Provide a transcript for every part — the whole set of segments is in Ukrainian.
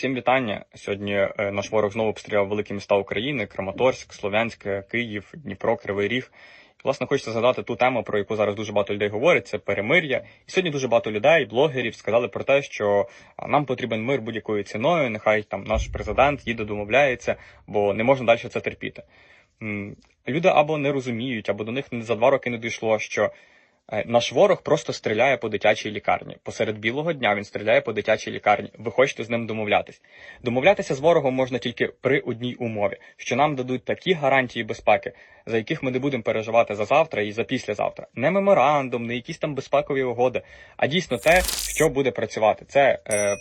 Всім вітання. Сьогодні е, наш ворог знову обстріляв великі міста України: Краматорськ, Слов'янськ, Київ, Дніпро, Кривий Ріг. Власне, хочеться згадати ту тему, про яку зараз дуже багато людей говорить, це перемир'я. І сьогодні дуже багато людей, блогерів, сказали про те, що нам потрібен мир будь-якою ціною. Нехай там наш президент їде, домовляється, бо не можна далі це терпіти. Люди або не розуміють, або до них за два роки не дійшло, що Е, Наш ворог просто стріляє по дитячій лікарні. Посеред білого дня він стріляє по дитячій лікарні. Ви хочете з ним домовлятись. Домовлятися з ворогом можна тільки при одній умові, що нам дадуть такі гарантії безпеки, за яких ми не будемо переживати за завтра і за післязавтра. Не меморандум, не якісь там безпекові угоди, а дійсно те, що буде працювати. Це е,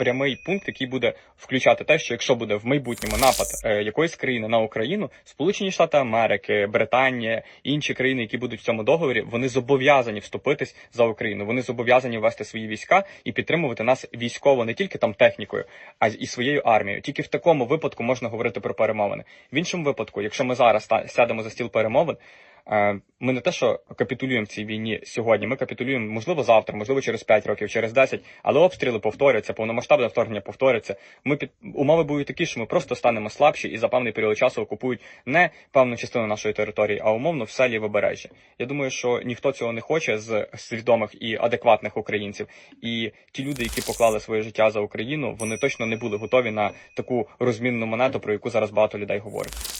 прямий пункт, який буде включати те, що якщо буде в майбутньому напад е, якоїсь країни на Україну, Сполучені Штати Америки, Британія інші країни, які будуть в цьому договорі, вони зобов'язані вступитись за Україну. Вони зобов'язані ввести свої війська і підтримувати нас військово не тільки там технікою, а і своєю армією. Тільки в такому випадку можна говорити про перемовини. В іншому випадку, якщо ми зараз ста- сядемо за стіл перемовин. Е, Ми не те, що капітулюємо цій війні сьогодні. Ми капітулюємо, можливо, завтра, можливо, через 5 років, через 10, але обстріли повторяться, повномасштабне вторгнення повториться. Ми під умови будуть такі, що ми просто станемо слабші і за певний період часу окупують не певну частину нашої території, а умовно все лівобережжя. Я думаю, що ніхто цього не хоче з свідомих і адекватних українців. І ті люди, які поклали своє життя за Україну, вони точно не були готові на таку розмінну монету, про яку зараз багато людей говорить.